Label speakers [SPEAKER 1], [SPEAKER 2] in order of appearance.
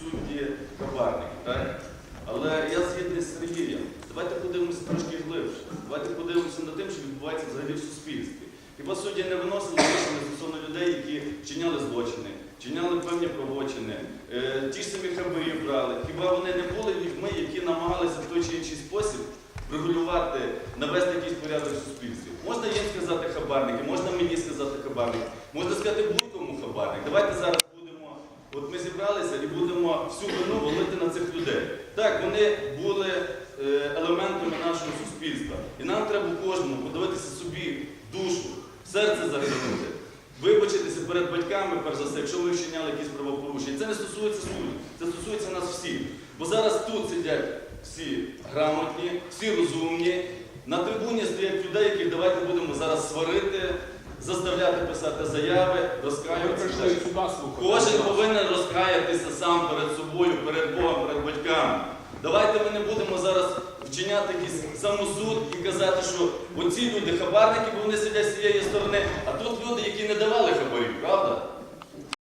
[SPEAKER 1] судді, хабарники. Так? Але я згідний з Сергієм. Давайте подивимося трошки глибше. Давайте подивимося над тим, що відбувається взагалі в суспільстві. Хіба судді не виносили рішення стосовно людей, які вчиняли злочини, вчиняли певні правочини, е, ті ж самі хабарі брали. Хіба вони не були людьми, які намагалися в той чи інший спосіб регулювати, навести якийсь порядок в суспільстві? Можна їм сказати хабарники, можна мені сказати хабарник, можна сказати будь-кому хабарник. Давайте. От і будемо всю вину валити на цих людей. Так, вони були е, елементами нашого суспільства. І нам треба кожному подивитися собі душу, серце заглянути, вибачитися перед батьками, перш за все, якщо ми вчиняли якісь правопорушення. Це не стосується суддів, це стосується нас всіх. Бо зараз тут сидять всі грамотні, всі розумні. На трибуні стоять людей, яких давайте будемо зараз сварити, заставляти писати заяви,
[SPEAKER 2] розкраюватися,
[SPEAKER 1] розкаюватися. Кожен повинен розкаятися сам перед собою, перед Богом, перед батьками. Давайте ми не будемо зараз вчиняти якийсь самосуд і казати, що оці люди хабарники, бо вони сидять з цієї сторони, а тут люди, які не давали правда?